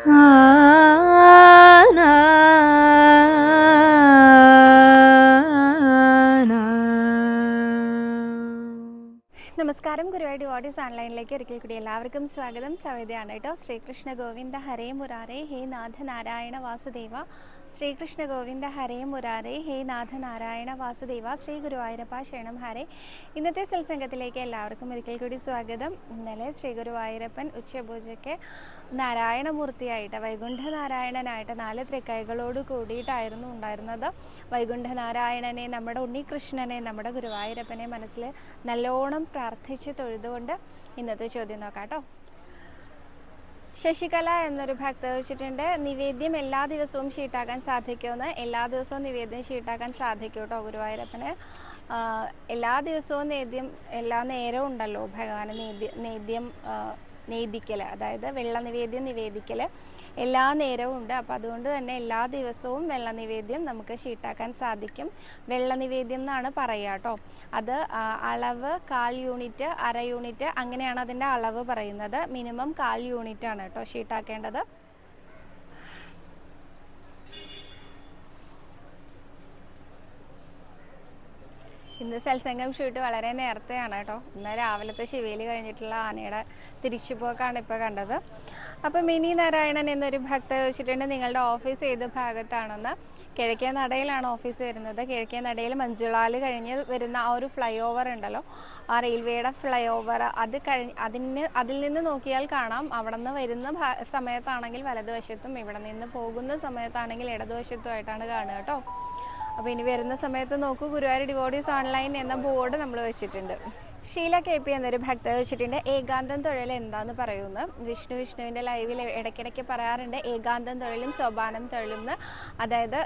നമസ്കാരം ഗുരുവായൂർ ഓഡിയൻസ് ഓൺലൈനിലേക്ക് ഒരിക്കൽ കൂടി എല്ലാവർക്കും സ്വാഗതം. സവിതയാണ് കേട്ടോ. ശ്രീകൃഷ്ണ ഗോവിന്ദ ഹരേ മുരാരേ. ഹേ നാഥ നാരായണ വാസുദേവ. ശ്രീകൃഷ്ണ ഗോവിന്ദ ഹരേ മുരാരേ ഹേ നാഥ നാരായണ വാസുദേവ ശ്രീ ഗുരുവായൂരപ്പ ക്ഷേണം ഹരേ. ഇന്നത്തെ സത്സംഗത്തിലേക്ക് എല്ലാവർക്കും ഒരിക്കൽ കൂടി സ്വാഗതം. ഇന്നലെ ശ്രീ ഗുരുവായൂരപ്പൻ ഉച്ചപൂജയ്ക്ക് നാരായണമൂർത്തിയായിട്ട് വൈകുണ്ഠ നാരായണനായിട്ട് നാല് തൃക്കൈകളോട് കൂടിയിട്ടായിരുന്നു ഉണ്ടായിരുന്നത്. വൈകുണ്ഠനാരായണനെ നമ്മുടെ ഉണ്ണികൃഷ്ണനെ നമ്മുടെ ഗുരുവായൂരപ്പനെ മനസ്സിൽ നല്ലോണം പ്രാർത്ഥിച്ച് തൊഴുതുകൊണ്ട് ഇന്നത്തെ ചോദ്യം നോക്കാം കേട്ടോ. ശശികല എന്നൊരു ഭക്ത വെച്ചിട്ടുണ്ട്. നിവേദ്യം എല്ലാ ദിവസവും ഷീട്ടാക്കാൻ സാധിക്കുമെന്ന് എല്ലാ ദിവസവും നിവേദ്യം ഷീട്ടാക്കാൻ സാധിക്കും കേട്ടോ ഗുരുവായൂരപ്പന്. എല്ലാ ദിവസവും നേദ്യം എല്ലാ നേരവും ഉണ്ടല്ലോ ഭഗവാന് നേദ്യം നേദ്യം നേദിക്കൽ അതായത് വെള്ള നിവേദ്യം നിവേദിക്കൽ എല്ലാ നേരവും ഉണ്ട്. അപ്പോൾ അതുകൊണ്ട് തന്നെ എല്ലാ ദിവസവും വെള്ള നിവേദ്യം നമുക്ക് ഷീട്ടാക്കാൻ സാധിക്കും. വെള്ള നിവേദ്യം എന്നാണ് പറയുക കേട്ടോ. അത് അളവ് കാൽ യൂണിറ്റ് അര യൂണിറ്റ് അങ്ങനെയാണ് അതിന്റെ അളവ് പറയുന്നത്. മിനിമം കാൽ യൂണിറ്റ് ആണ് കേട്ടോ ഷീട്ടാക്കേണ്ടത്. ഇന്ന് സത്സംഗം ഷൂട്ട് വളരെ നേരത്തെയാണ് കേട്ടോ. ഇന്ന് രാവിലത്തെ ശിവേലി കഴിഞ്ഞിട്ടുള്ള ആനയുടെ തിരിച്ചുപോക്കാണ് ഇപ്പോൾ കണ്ടത്. അപ്പോൾ മിനി നാരായണൻ എന്നൊരു ഭക്ത ചോദിച്ചിട്ടുണ്ട് നിങ്ങളുടെ ഓഫീസ് ഏത് ഭാഗത്താണെന്ന്. കിഴക്കേ നടയിലാണ് ഓഫീസ് വരുന്നത്. കിഴക്കേ നടയിൽ മഞ്ജുളാൽ കഴിഞ്ഞ് വരുന്ന ആ ഒരു ഫ്ലൈ ഓവർ ഉണ്ടല്ലോ. ആ റെയിൽവേയുടെ ഫ്ലൈ ഓവർ അത് കഴിഞ്ഞ് അതിന് അതിൽ നിന്ന് നോക്കിയാൽ കാണാം. അവിടെ നിന്ന് വരുന്ന സമയത്താണെങ്കിൽ വലതുവശത്തും ഇവിടെ നിന്ന് പോകുന്ന സമയത്താണെങ്കിൽ ഇടതുവശത്തുമായിട്ടാണ് കാണുക കേട്ടോ. അപ്പോൾ ഇനി വരുന്ന സമയത്ത് നോക്കൂ. ഗുരുവായൂർ ഡിവോഡീസ് ഓൺലൈൻ എന്ന ബോർഡ് നമ്മൾ വെച്ചിട്ടുണ്ട്. ഷീല കെ പി എന്നൊരു ഭക്ത വെച്ചിട്ടുണ്ട്. ഏകാന്തം തൊഴിൽ എന്താന്ന് പറയുന്നു. വിഷ്ണു വിഷ്ണുവിന്റെ ലൈവിൽ ഇടയ്ക്കിടയ്ക്ക് പറയാറുണ്ട്. ഏകാന്തം തൊഴിലും സോപാനം തൊഴിലും എന്ന് അതായത്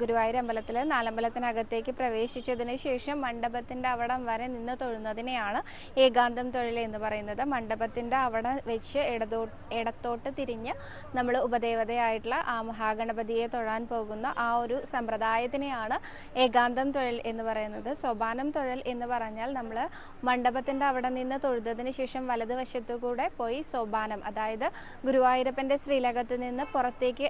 ഗുരുവായൂർ അമ്പലത്തിൽ നാലമ്പലത്തിനകത്തേക്ക് പ്രവേശിച്ചതിന് ശേഷം മണ്ഡപത്തിന്റെ അവിടം വരെ നിന്ന് തൊഴുന്നതിനെയാണ് ഏകാന്തം തൊഴിൽ എന്ന് പറയുന്നത്. മണ്ഡപത്തിന്റെ അവിടെ വെച്ച് ഇടതോ ഇടത്തോട്ട് തിരിഞ്ഞ് നമ്മൾ ഉപദേവതയായിട്ടുള്ള ആ മഹാഗണപതിയെ തൊഴാൻ പോകുന്ന ആ ഒരു സമ്പ്രദായത്തിനെയാണ് ഏകാന്തം തൊഴിൽ എന്ന് പറയുന്നത്. സോപാനം തൊഴിൽ എന്ന് പറഞ്ഞാൽ നമ്മൾ മണ്ഡപത്തിന്റെ അവിടെ നിന്ന് തൊഴുതതിന് ശേഷം വലതുവശത്തു കൂടെ പോയി സോപാനം അതായത് ഗുരുവായൂരപ്പന്റെ ശ്രീലകത്ത് നിന്ന് പുറത്തേക്ക്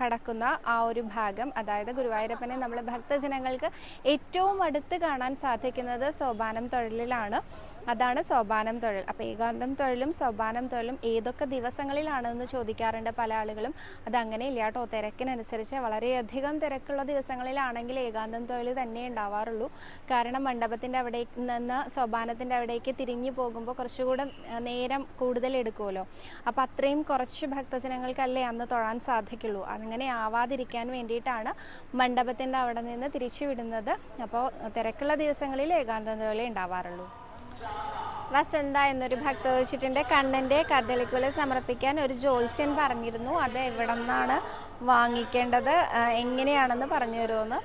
കടക്കുന്ന ആ ഒരു ഭാഗം. അതായത് ഗുരുവായൂരപ്പനെ നമ്മൾ ഭക്തജനങ്ങൾക്ക് ഏറ്റവും അടുത്ത് കാണാൻ സാധിക്കുന്നത് സോപാനം തൊഴിലിലാണ്. അതാണ് സോപാനം തൊഴിൽ. അപ്പോൾ ഏകാന്തം തൊഴിലും സോപാനം തൊഴിലും ഏതൊക്കെ ദിവസങ്ങളിലാണെന്ന് ചോദിക്കാറുണ്ട് പല ആളുകളും. അത് അങ്ങനെ ഇല്ല കേട്ടോ. തിരക്കിനനുസരിച്ച് വളരെയധികം തിരക്കുള്ള ദിവസങ്ങളിലാണെങ്കിൽ ഏകാന്തം തൊഴിൽ തന്നെ ഉണ്ടാവാറുള്ളൂ. കാരണം മണ്ഡപത്തിന്റെ അവിടെ നിന്ന് സോപാനത്തിന്റെ അവിടേക്ക് തിരിഞ്ഞു പോകുമ്പോൾ കുറച്ചുകൂടെ നേരം കൂടുതൽ എടുക്കുമല്ലോ. അപ്പോൾ അത്രയും കുറച്ച് ഭക്തജനങ്ങൾക്കല്ലേ അന്ന് തൊഴാൻ സാധിക്കുള്ളൂ. അങ്ങനെ ആവാതിരിക്കാൻ വേണ്ടിയിട്ടാണ് മണ്ഡപത്തിന്റെ അവിടെ നിന്ന് തിരിച്ചു വിടുന്നത്. അപ്പോൾ തിരക്കുള്ള ദിവസങ്ങളിൽ ഏകാന്തം തൊഴിലേ ഉണ്ടാവാറുള്ളൂ. വസന്ത എന്നൊരു ഭക്ത വെച്ചിട്ടുണ്ട് കണ്ണന്റെ കദളിക്കുല സമർപ്പിക്കാൻ ഒരു ജോത്സ്യൻ പറഞ്ഞിരുന്നു. അത് എവിടെ നിന്നാണ് വാങ്ങിക്കേണ്ടത് എങ്ങനെയാണെന്ന് പറഞ്ഞു തരുമെന്ന്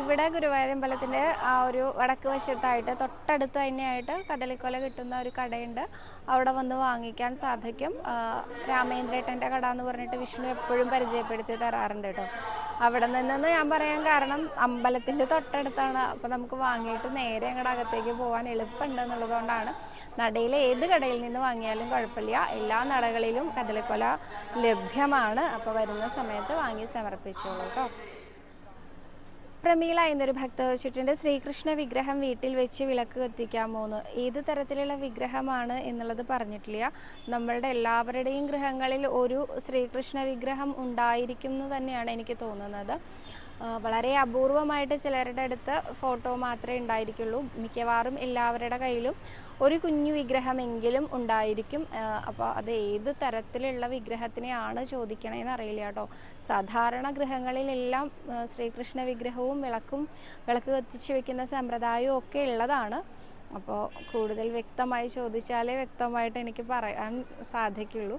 ഇവിടെ ഗുരുവായൂരമ്പലത്തിന്റെ ആ ഒരു വടക്ക് വശത്തായിട്ട് തൊട്ടടുത്ത് തന്നെയായിട്ട് കദളിക്കൊല കിട്ടുന്ന ഒരു കടയുണ്ട്. അവിടെ വന്ന് വാങ്ങിക്കാൻ സാധിക്കും. രാമേന്ദ്രേട്ടന്റെ കട എന്ന് പറഞ്ഞിട്ട് വിഷ്ണു എപ്പോഴും പരിചയപ്പെടുത്തി തരാറുണ്ട് കേട്ടോ. അവിടെ നിന്നെന്ന് ഞാൻ പറയാൻ കാരണം അമ്പലത്തിന്റെ തൊട്ടടുത്താണ്. അപ്പോൾ നമുക്ക് വാങ്ങിയിട്ട് നേരെ അങ്ങോട്ട് അകത്തേക്ക് പോകാൻ എളുപ്പമുണ്ട് എന്നുള്ളതുകൊണ്ടാണ്. നടയിൽ ഏത് കടയിൽ നിന്ന് വാങ്ങിയാലും കുഴപ്പമില്ല. എല്ലാ നടകളിലും കദളിക്കൊല ലഭ്യമാണ്. അപ്പോൾ വരുന്ന സമയത്ത് വാങ്ങി സമർപ്പിച്ചോളൂ കേട്ടോ. പ്രമീള എന്നൊരു ഭക്ത വെച്ചിട്ടുണ്ട്. ശ്രീകൃഷ്ണ വിഗ്രഹം വീട്ടിൽ വെച്ച് വിളക്ക് കത്തിക്കാമോന്ന്. ഏത് തരത്തിലുള്ള വിഗ്രഹമാണ് എന്നുള്ളത് പറഞ്ഞിട്ടില്ല. നമ്മളുടെ എല്ലാവരുടെയും ഗൃഹങ്ങളിൽ ഒരു ശ്രീകൃഷ്ണ വിഗ്രഹം ഉണ്ടായിരിക്കും എന്ന് തന്നെയാണ് എനിക്ക് തോന്നുന്നത്. വളരെ അപൂർവമായിട്ട് ചിലരുടെ അടുത്ത് ഫോട്ടോ മാത്രമേ ഉണ്ടായിരിക്കുള്ളൂ. മിക്കവാറും എല്ലാവരുടെ കയ്യിലും ഒരു കുഞ്ഞു വിഗ്രഹമെങ്കിലും ഉണ്ടായിരിക്കും. അപ്പോൾ അത് ഏത് തരത്തിലുള്ള വിഗ്രഹത്തിനെയാണ് ചോദിക്കണേന്ന് അറിയില്ല കേട്ടോ. സാധാരണ ഗൃഹങ്ങളിലെല്ലാം ശ്രീകൃഷ്ണ വിഗ്രഹവും വിളക്കും വിളക്ക് കത്തിച്ചു വെക്കുന്ന സമ്പ്രദായവും ഒക്കെ ഉള്ളതാണ്. അപ്പോൾ കൂടുതൽ വ്യക്തമായി ചോദിച്ചാലേ വ്യക്തമായിട്ട് എനിക്ക് പറയാൻ സാധിക്കുള്ളൂ.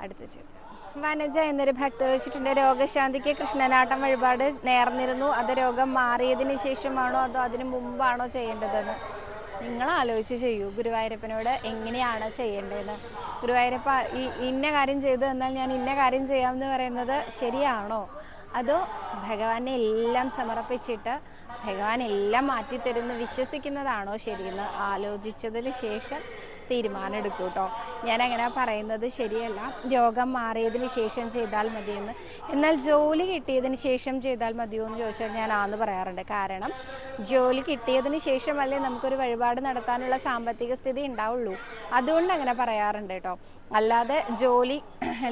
അടുത്ത ചോദ്യം. വനജ എന്നൊരു ഭക്ത വെച്ചിട്ടുണ്ട്. രോഗശാന്തിക്ക് കൃഷ്ണനാട്ടം വഴിപാട് നേർന്നിരുന്നു. അത് രോഗം മാറിയതിന് ശേഷമാണോ അതോ അതിന് മുമ്പാണോ ചെയ്യേണ്ടതെന്ന് നിങ്ങൾ ആലോചിച്ച് ചെയ്യൂ. ഗുരുവായൂരപ്പനോട് എങ്ങനെയാണ് ചെയ്യേണ്ടതെന്ന്. ഗുരുവായൂരപ്പ ഈ ഇന്ന കാര്യം ചെയ്തു തന്നാൽ ഞാൻ ഇന്ന കാര്യം ചെയ്യാമെന്ന് പറയുന്നത് ശരിയാണോ? അതോ ഭഗവാനെ എല്ലാം സമർപ്പിച്ചിട്ട് ഭഗവാൻ എല്ലാം മാറ്റിത്തരുന്ന് വിശ്വസിക്കുന്നതാണോ ശരിയെന്ന് ആലോചിച്ചതിന് ശേഷം തീരുമാനം കേട്ടോ ഞാൻ അങ്ങനെ പറയുന്നത് ശരിയല്ല. രോഗം മാറിയതിന് ശേഷം ചെയ്താൽ മതിയെന്ന്. എന്നാൽ ജോലി കിട്ടിയതിന് ശേഷം ചെയ്താൽ മതിയോ എന്ന് ചോദിച്ചാൽ ഞാൻ ആന്ന് പറയാറുണ്ട്. കാരണം ജോലി കിട്ടിയതിന് ശേഷമല്ലേ നമുക്കൊരു വഴിപാട് നടത്താനുള്ള സാമ്പത്തിക സ്ഥിതി ഉണ്ടാവുള്ളൂ. അതുകൊണ്ട് അങ്ങനെ പറയാറുണ്ട് കേട്ടോ. അല്ലാതെ ജോലി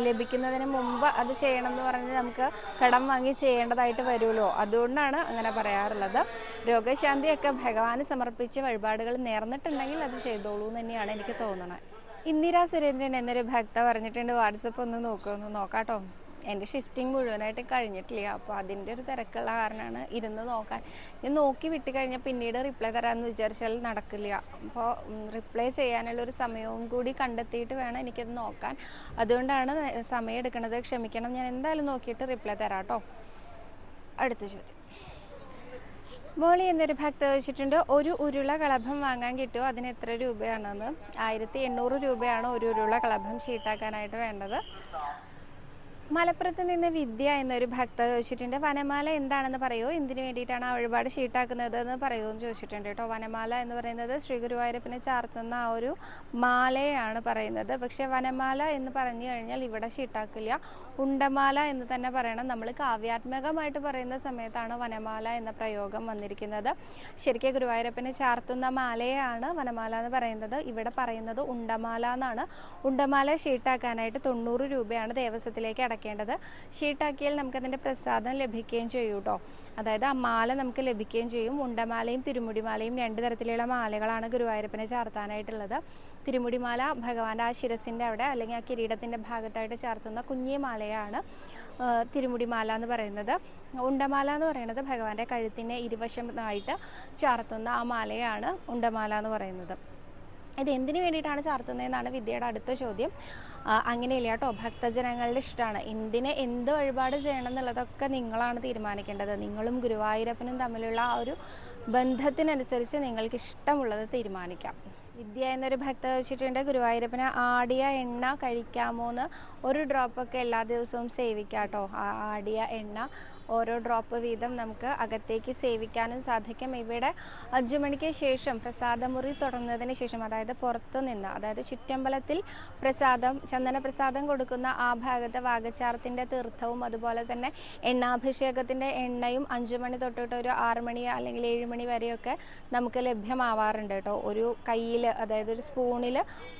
ലഭിക്കുന്നതിന് മുമ്പ് അത് ചെയ്യണം എന്ന് പറഞ്ഞ് നമുക്ക് കടം വാങ്ങി ചെയ്യേണ്ടതായിട്ട് വരുമല്ലോ. അതുകൊണ്ടാണ് അങ്ങനെ പറയാറുള്ളത്. രോഗശാന്തിയൊക്കെ ഭഗവാന് സമർപ്പിച്ച് വഴിപാടുകൾ നേർന്നിട്ടുണ്ടെങ്കിൽ അത് ചെയ്തോളൂ എന്ന് തന്നെയാണ് എനിക്ക് തോന്നുന്നത് ഇന്ദിരാ സുരേന്ദ്രൻ എന്നൊരു ഭക്ത പറഞ്ഞിട്ടുണ്ട് വാട്സപ്പ് ഒന്ന് നോക്കുമെന്ന് നോക്കാട്ടോ. എന്റെ ഷിഫ്റ്റിംഗ് മുഴുവനായിട്ട് കഴിഞ്ഞിട്ടില്ല. അപ്പോൾ അതിന്റെ ഒരു തിരക്കുള്ള കാരണമാണ് ഇരുന്ന് നോക്കാൻ. ഞാൻ നോക്കി വിട്ട് കഴിഞ്ഞാൽ പിന്നീട് റിപ്ലൈ തരാമെന്ന് വിചാരിച്ചാൽ നടക്കില്ല. അപ്പോൾ റിപ്ലൈ ചെയ്യാനുള്ള ഒരു സമയവും കൂടി കണ്ടെത്തിയിട്ട് വേണം എനിക്കത് നോക്കാൻ. അതുകൊണ്ടാണ് സമയം എടുക്കുന്നത്. ക്ഷമിക്കണം. ഞാൻ എന്തായാലും നോക്കിയിട്ട് റിപ്ലൈ തരാം കേട്ടോ അടുത്ത ചോദ്യം. മോളി എന്നൊരു ഭക്ത വെച്ചിട്ടുണ്ട് ഒരു ഉരുള കളഭം വാങ്ങാൻ കിട്ടുമോ? അതിന് എത്ര രൂപയാണെന്ന്? ആയിരത്തി എണ്ണൂറ് രൂപയാണ് ഒരു ഉരുള കളഭം ഷീട്ടാക്കാനായിട്ട് വേണ്ടത്. മലപ്പുറത്ത് നിന്ന് വിദ്യ എന്നൊരു ഭക്ത ചോദിച്ചിട്ടുണ്ട് വനമാല എന്താണെന്ന് പറയുമോ എന്തിനു വേണ്ടിയിട്ടാണ് ആ വഴിപാട് ഷീട്ടാക്കുന്നത് എന്ന് പറയുമെന്ന് ചോദിച്ചിട്ടുണ്ട് കേട്ടോ. വനമാല എന്ന് പറയുന്നത് ശ്രീ ഗുരുവായൂരപ്പനെ ചാർത്തുന്ന ആ ഒരു മാലയാണ് പറയുന്നത്. പക്ഷേ വനമാല എന്ന് പറഞ്ഞു കഴിഞ്ഞാൽ ഇവിടെ ഷീട്ടാക്കില്ല ഉണ്ടമാല എന്ന് തന്നെ പറയണം. നമ്മൾ കാവ്യാത്മകമായിട്ട് പറയുന്ന സമയത്താണ് വനമാല എന്ന പ്രയോഗം വന്നിരിക്കുന്നത്. ശരിക്കും ഗുരുവായൂരപ്പനെ ചാർത്തുന്ന മാലയാണ് വനമാല എന്ന് പറയുന്നത്. ഇവിടെ പറയുന്നത് ഉണ്ടമാല എന്നാണ്. ഉണ്ടമാല ഷീട്ടാക്കാനായിട്ട് തൊണ്ണൂറ് രൂപയാണ് ദേവസ്വത്തിലേക്ക് അടയ്ക്കേണ്ടത് ഷീട്ടാക്കിയാൽ നമുക്കതിന്റെ പ്രസാദം ലഭിക്കുകയും ചെയ്യും കേട്ടോ. അതായത് ആ മാല നമുക്ക് ലഭിക്കുകയും ചെയ്യും. ഉണ്ടമാലയും തിരുമുടിമാലയും രണ്ട് തരത്തിലുള്ള മാലകളാണ് ഗുരുവായൂരപ്പനെ ചാർത്താനായിട്ടുള്ളത്. തിരുമുടിമാല ഭഗവാന്റെ ആ ശിരസിന്റെ അവിടെ അല്ലെങ്കിൽ ആ കിരീടത്തിന്റെ ഭാഗത്തായിട്ട് ചാർത്തുന്ന കുഞ്ഞി മാലയാണ് തിരുമുടിമാല എന്ന് പറയുന്നത്. ഉണ്ടമാല എന്ന് പറയുന്നത് ഭഗവാന്റെ കഴുത്തിന് ഇരുവശമായിട്ട് ചാർത്തുന്ന ആ മാലയാണ് ഉണ്ടമാല എന്ന് പറയുന്നത്. ഇത് എന്തിനു വേണ്ടിയിട്ടാണ് ചാർത്തുന്നതെന്നാണ് വിദ്യയുടെ അടുത്ത ചോദ്യം. അങ്ങനെയില്ല കേട്ടോ ഭക്തജനങ്ങളുടെ ഇഷ്ടമാണ്. എന്തിനെ എന്ത് വഴിപാട് ചെയ്യണം എന്നുള്ളതൊക്കെ നിങ്ങളാണ് തീരുമാനിക്കേണ്ടത്. നിങ്ങളും ഗുരുവായൂരപ്പനും തമ്മിലുള്ള ആ ഒരു ബന്ധത്തിനനുസരിച്ച് നിങ്ങൾക്ക് ഇഷ്ടമുള്ളത് തീരുമാനിക്കാം. വിദ്യ എന്നൊരു ഭക്ത വെച്ചിട്ടുണ്ട്. ഗുരുവായൂരപ്പന് ആടിയ എണ്ണ കഴിക്കാമോ എന്ന് ഒരു ഡ്രോപ്പൊക്കെ എല്ലാ ദിവസവും സേവിക്കാം കേട്ടോ ആടിയ എണ്ണ. ഓരോ ഡ്രോപ്പ് വീതം നമുക്ക് അകത്തേക്ക് സേവിക്കാനും സാധിക്കും. ഇവിടെ അഞ്ചു മണിക്ക് ശേഷം പ്രസാദമുറി തുറന്നതിന് ശേഷം അതായത് പുറത്തു നിന്ന് അതായത് ചുറ്റമ്പലത്തിൽ പ്രസാദം ചന്ദന പ്രസാദം കൊടുക്കുന്ന ആ ഭാഗത്തെ വാഗച്ചാർത്തിന്റെ തീർത്ഥവും അതുപോലെ തന്നെ എണ്ണാഭിഷേകത്തിന്റെ എണ്ണയും അഞ്ചു മണി തൊട്ടിട്ട് ഒരു ആറ് മണി അല്ലെങ്കിൽ ഏഴ് മണി വരെയൊക്കെ നമുക്ക് ലഭ്യമാവാറുണ്ട് കേട്ടോ. ഒരു കയ്യിൽ അതായത് ഒരു സ്പൂണിൽ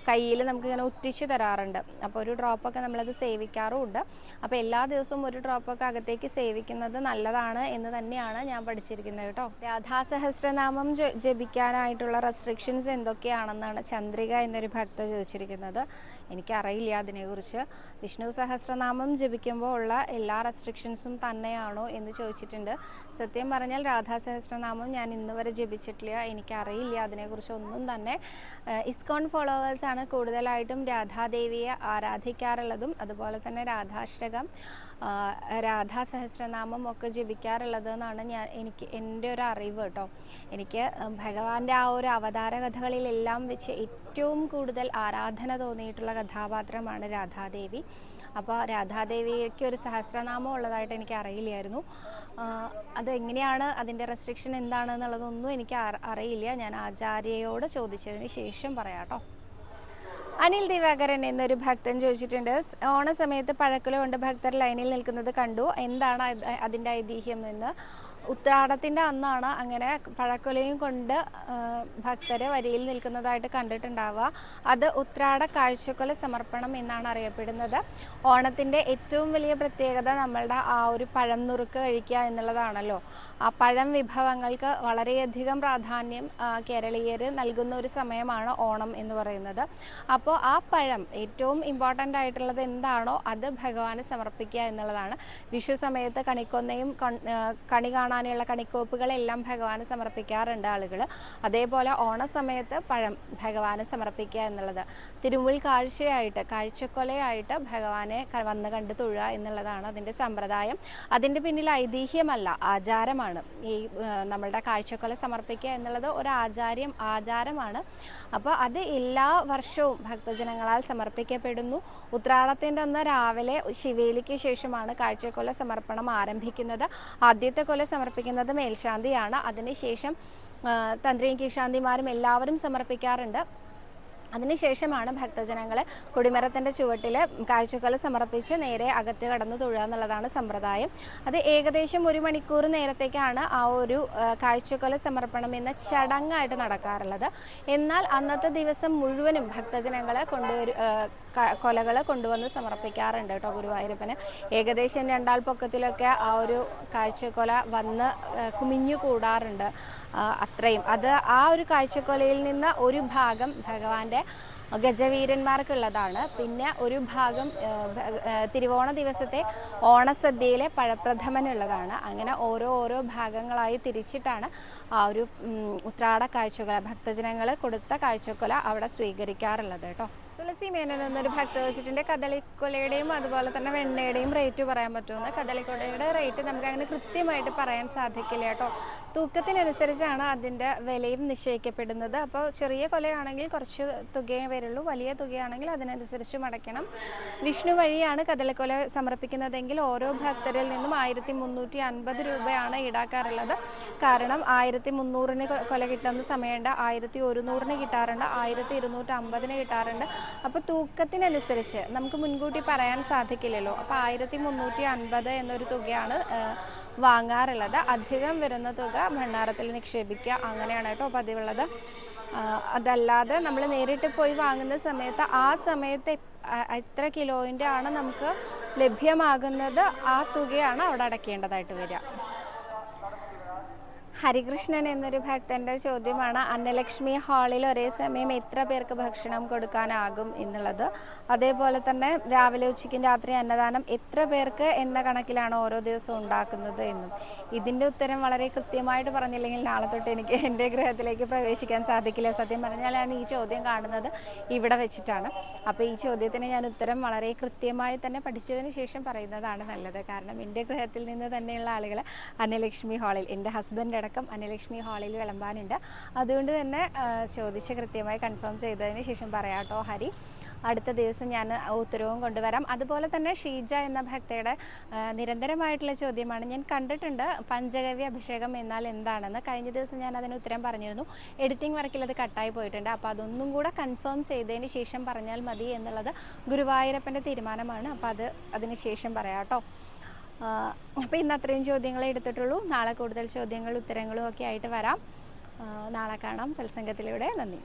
കയ്യിൽ നമുക്കിങ്ങനെ ഉറ്റിച്ച് തരാറുണ്ട്. അപ്പോൾ ഒരു ഡ്രോപ്പൊക്കെ നമ്മളത് സേവിക്കാറുമുണ്ട് അപ്പോൾ എല്ലാ ദിവസവും ഒരു ഡ്രോപ്പൊക്കെ അകത്തേക്ക് സേവിക്കുന്നത് നല്ലതാണ് എന്ന് തന്നെയാണ് ഞാൻ പഠിച്ചിരിക്കുന്നത് കേട്ടോ. രാധാസഹസ്രനാമം ജപിക്കാനായിട്ടുള്ള റെസ്ട്രിക്ഷൻസ് എന്തൊക്കെയാണെന്നാണ് ചന്ദ്രിക എന്നൊരു ഭക്ത ചോദിച്ചിരിക്കുന്നത്. എനിക്കറിയില്ല അതിനെക്കുറിച്ച്. വിഷ്ണു സഹസ്രനാമം ജപിക്കുമ്പോൾ ഉള്ള എല്ലാ റെസ്ട്രിക്ഷൻസും തന്നെയാണോ എന്ന് ചോദിച്ചിട്ടുണ്ട്. സത്യം പറഞ്ഞാൽ രാധാ സഹസ്രനാമം ഞാൻ ഇന്ന് വരെ ജപിച്ചിട്ടില്ല. എനിക്കറിയില്ല അതിനെക്കുറിച്ച് ഒന്നും തന്നെ. ഇസ്കോൺ ഫോളോവേഴ്സാണ് കൂടുതലായിട്ടും രാധാദേവിയെ ആരാധിക്കാറുള്ളതും അതുപോലെ തന്നെ രാധാഷ്ടകം. രാധാ സഹസ്രനാമം ഒക്കെ ജപിക്കാറുള്ളത് എന്നാണ് ഞാൻ എനിക്ക് എന്റെ ഒരു അറിവ് കേട്ടോ. എനിക്ക് ഭഗവാന്റെ ആ ഒരു അവതാര കഥകളിലെല്ലാം വെച്ച് ഏറ്റവും കൂടുതൽ ആരാധന തോന്നിയിട്ടുള്ള കഥാപാത്രമാണ് രാധാദേവി. അപ്പോൾ രാധാദേവിക്ക് ഒരു സഹസ്രനാമം ഉള്ളതായിട്ട് എനിക്ക് അറിയില്ലായിരുന്നു. അതെങ്ങനെയാണ് അതിന്റെ റെസ്ട്രിക്ഷൻ എന്താണെന്നുള്ളതൊന്നും എനിക്ക് അറിയില്ല. ഞാൻ ആചാര്യയോട് ചോദിച്ചതിന് ശേഷം പറയാം കേട്ടോ. അനിൽ ദിവാകരൻ എന്നൊരു ഭക്തൻ ചോദിച്ചിട്ടുണ്ട്. ഓണ ഓണസമയത്ത് പഴക്കുല കൊണ്ട് ഭക്തർ ലൈനിൽ നിൽക്കുന്നത് കണ്ടു. എന്താണ് അതിന്റെ ഐതിഹ്യം എന്ന്. ഉത്രാടത്തിന്റെ അന്നാണ് അങ്ങനെ പഴക്കുലയും കൊണ്ട് ഭക്തരെ വരിയിൽ നിൽക്കുന്നതായിട്ട് കണ്ടിട്ടുണ്ടാവുക. അത് ഉത്രാട കാഴ്ചക്കുല സമർപ്പണം എന്നാണ് അറിയപ്പെടുന്നത്. ഓണത്തിന്റെ ഏറ്റവും വലിയ പ്രത്യേകത നമ്മളുടെ ആ ഒരു പഴം നുറുക്ക് കഴിക്കുക എന്നുള്ളതാണല്ലോ. പഴം വിഭവങ്ങൾക്ക് വളരെയധികം പ്രാധാന്യം കേരളീയർ നൽകുന്ന ഒരു സമയമാണ് ഓണം എന്ന് പറയുന്നത്. അപ്പോൾ ആ പഴം ഏറ്റവും ഇമ്പോർട്ടന്റ് ആയിട്ടുള്ളത് എന്താണോ അത് ഭഗവാന് സമർപ്പിക്കുക എന്നുള്ളതാണ്. വിഷു സമയത്ത് കണിക്കൊന്നയും കണി കാണാനുള്ള കണിക്കോപ്പുകളെല്ലാം ഭഗവാന് സമർപ്പിക്കാറുണ്ട് ആളുകൾ അതേപോലെ ഓണസമയത്ത് പഴം ഭഗവാന് സമർപ്പിക്കുക എന്നുള്ളത്. തിരുമുൽ കാഴ്ചയായിട്ട് കാഴ്ചക്കൊലയായിട്ട് ഭഗവാനെ വന്ന് കണ്ട് തൊഴുക എന്നുള്ളതാണ് അതിന്റെ സമ്പ്രദായം. അതിന്റെ പിന്നിൽ ഐതിഹ്യമല്ല ആചാരമാണ്. ഈ ആ, നമ്മളുടെ കാഴ്ചക്കൊല സമർപ്പിക്കുക എന്നുള്ളത് ഒരു ആചാര്യം ആചാരമാണ്. അപ്പോൾ അത് എല്ലാ വർഷവും ഭക്തജനങ്ങളാൽ സമർപ്പിക്കപ്പെടുന്നു. ഉത്രാടത്തിന്റെ അന്ന് രാവിലെ ശിവേലിക്ക് ശേഷമാണ് കാഴ്ചക്കൊല സമർപ്പണം ആരംഭിക്കുന്നത്. ആദ്യത്തെ കൊല സമർപ്പിക്കുന്നത് മേൽശാന്തിയാണ്. അതിനുശേഷം തന്ത്രിയും കീഴ്ശാന്തിമാരും എല്ലാവരും സമർപ്പിക്കാറുണ്ട്. അതിനുശേഷമാണ് ഭക്തജനങ്ങൾ കൊടിമരത്തിന്റെ ചുവട്ടിൽ കാഴ്ചകൾ സമർപ്പിച്ച് നേരെ അകത്ത് കടന്നു തൊഴുക എന്നുള്ളതാണ് സമ്പ്രദായം. അത് ഏകദേശം ഒരു മണിക്കൂർ നേരത്തേക്കാണ് ആ ഒരു കാഴ്ചക്കൊല സമർപ്പണം എന്ന ചടങ്ങായിട്ട് നടക്കാറുള്ളത്. എന്നാൽ അന്നത്തെ ദിവസം മുഴുവനും ഭക്തജനങ്ങളെ കൊണ്ടുവരും കൊലകൾ കൊണ്ടുവന്ന് സമർപ്പിക്കാറുണ്ട് കേട്ടോ ഗുരുവായൂരപ്പന്. ഏകദേശം രണ്ടാൾ പൊക്കത്തിലൊക്കെ ആ ഒരു കാഴ്ചക്കൊല വന്ന് കുമിഞ്ഞു കൂടാറുണ്ട് അത്രയും. അത് ആ ഒരു കാഴ്ചക്കൊലയിൽ നിന്ന് ഒരു ഭാഗം ഭഗവാന്റെ ഗജവീരന്മാർക്കുള്ളതാണ്. പിന്നെ ഒരു ഭാഗം തിരുവോണ ദിവസത്തെ ഓണസദ്യയിലെ പഴപ്രഥമനുള്ളതാണ്. അങ്ങനെ ഓരോ ഓരോ ഭാഗങ്ങളായി തിരിച്ചിട്ടാണ് ആ ഒരു ഉത്രാട കാഴ്ചകൾ ഭക്തജനങ്ങൾ കൊടുത്ത കാഴ്ചക്കൊല അവിടെ സ്വീകരിക്കാറുള്ളത് കേട്ടോ. തുളസി മേനൻ എന്നൊരു ഭക്തവശിട്ടിന്റെ കദളിക്കൊലയുടെയും അതുപോലെ തന്നെ വെണ്ണയുടെയും റേറ്റ് പറയാൻ പറ്റുമെന്ന് കദളിക്കൊലയുടെ റേറ്റ് നമുക്ക് അങ്ങനെ കൃത്യമായിട്ട് പറയാൻ സാധിക്കില്ല കേട്ടോ. തൂക്കത്തിനനുസരിച്ചാണ് അതിന്റെ വിലയും നിശ്ചയിക്കപ്പെടുന്നത്. അപ്പോൾ ചെറിയ കൊലയാണെങ്കിൽ കുറച്ച് തുകയേ വരുള്ളൂ. വലിയ തുകയാണെങ്കിൽ അതിനനുസരിച്ച് മടക്കണം വിഷ്ണു വഴിയാണ് കദളിക്കൊല സമർപ്പിക്കുന്നതെങ്കിൽ ഓരോ ഭക്തരിൽ നിന്നും ആയിരത്തി മുന്നൂറ്റി അൻപത് രൂപയാണ് ഈടാക്കാറുള്ളത്. കാരണം ആയിരത്തി മുന്നൂറിന് കൊല കിട്ടുന്ന സമയമുണ്ട്. ആയിരത്തി ഒരുന്നൂറിന് കിട്ടാറുണ്ട്. ആയിരത്തി ഇരുന്നൂറ്റി അമ്പതിന് കിട്ടാറുണ്ട്. അപ്പോൾ തൂക്കത്തിനനുസരിച്ച് നമുക്ക് മുൻകൂട്ടി പറയാൻ സാധിക്കില്ലല്ലോ. അപ്പോൾ ആയിരത്തി മുന്നൂറ്റി അൻപത് എന്നൊരു തുകയാണ് വാങ്ങാറുള്ളത്. അധികം വരുന്ന തുക ഭണ്ണാരത്തിൽ നിക്ഷേപിക്കുക അങ്ങനെയാണ് കേട്ടോ പതിവുള്ളത്. അതല്ലാതെ നമ്മൾ നേരിട്ട് പോയി വാങ്ങുന്ന സമയത്ത് ആ സമയത്ത് എത്ര കിലോയിന്റെ ആണ് നമുക്ക് ലഭ്യമാകുന്നത് ആ തുകയാണ് അവിടെ അടയ്ക്കേണ്ടതായിട്ട് വരിക. ഹരികൃഷ്ണൻ എന്നൊരു ഭക്തന്റെ ചോദ്യമാണ്. അന്നലക്ഷ്മി ഹാളിൽ ഒരേ സമയം എത്ര പേർക്ക് ഭക്ഷണം കൊടുക്കാനാകും എന്നുള്ളത്. അതേപോലെ തന്നെ രാവിലെ ഉച്ചയ്ക്കും രാത്രി അന്നദാനം എത്ര പേർക്ക് എന്ന കണക്കിലാണ് ഓരോ ദിവസവും ഉണ്ടാക്കുന്നത് എന്നും. ഇതിന്റെ ഉത്തരം വളരെ കൃത്യമായിട്ട് പറഞ്ഞില്ലെങ്കിൽ നാളെ തൊട്ട് എനിക്ക് എന്റെ ഗൃഹത്തിലേക്ക് പ്രവേശിക്കാൻ സാധിക്കില്ല. സത്യം പറഞ്ഞാലാണ് ഈ ചോദ്യം കാണുന്നത് ഇവിടെ വെച്ചിട്ടാണ്. അപ്പോൾ ഈ ചോദ്യത്തിന് ഞാൻ ഉത്തരം വളരെ കൃത്യമായി തന്നെ പഠിച്ചതിന് ശേഷം പറയുന്നതാണ് നല്ലത്. കാരണം എന്റെ ഗൃഹത്തിൽ നിന്ന് തന്നെയുള്ള ആളുകൾ അന്നലക്ഷ്മി ഹാളിൽ എന്റെ ഹസ്ബൻഡ് അടക്കം അന്നലക്ഷ്മി ഹാളിൽ വിളമ്പാനുണ്ട്. അതുകൊണ്ട് തന്നെ ചോദിച്ച് കൃത്യമായി കൺഫേം ചെയ്തതിന് ശേഷം പറയാട്ടോ ഹരി. അടുത്ത ദിവസം ഞാൻ ഉത്തരവും കൊണ്ടുവരാം. അതുപോലെ തന്നെ ഷീജ എന്ന ഭക്തയുടെ നിരന്തരമായിട്ടുള്ള ചോദ്യമാണ്. ഞാൻ കണ്ടിട്ടുണ്ട് പഞ്ചഗവ്യ അഭിഷേകം എന്നാൽ എന്താണെന്ന്. കഴിഞ്ഞ ദിവസം ഞാൻ അതിന് ഉത്തരം പറഞ്ഞിരുന്നു. എഡിറ്റിംഗ് വർക്കിൽ അത് കട്ടായി പോയിട്ടുണ്ട്. അപ്പോൾ അതൊന്നും കൂടെ കൺഫേം ചെയ്തതിന് ശേഷം പറഞ്ഞാൽ മതി എന്നുള്ളത് ഗുരുവായൂരപ്പന്റെ തീരുമാനമാണ്. അപ്പോൾ അത് അതിന് ശേഷം പറയാം കേട്ടോ. അപ്പോൾ ഇന്ന് അത്രയും ചോദ്യങ്ങളെ എടുത്തിട്ടുള്ളൂ. നാളെ കൂടുതൽ ചോദ്യങ്ങളും ഉത്തരങ്ങളും ഒക്കെ ആയിട്ട് വരാം. നാളെ കാണാം. സത്സംഗത്തിലൂടെ നന്ദി.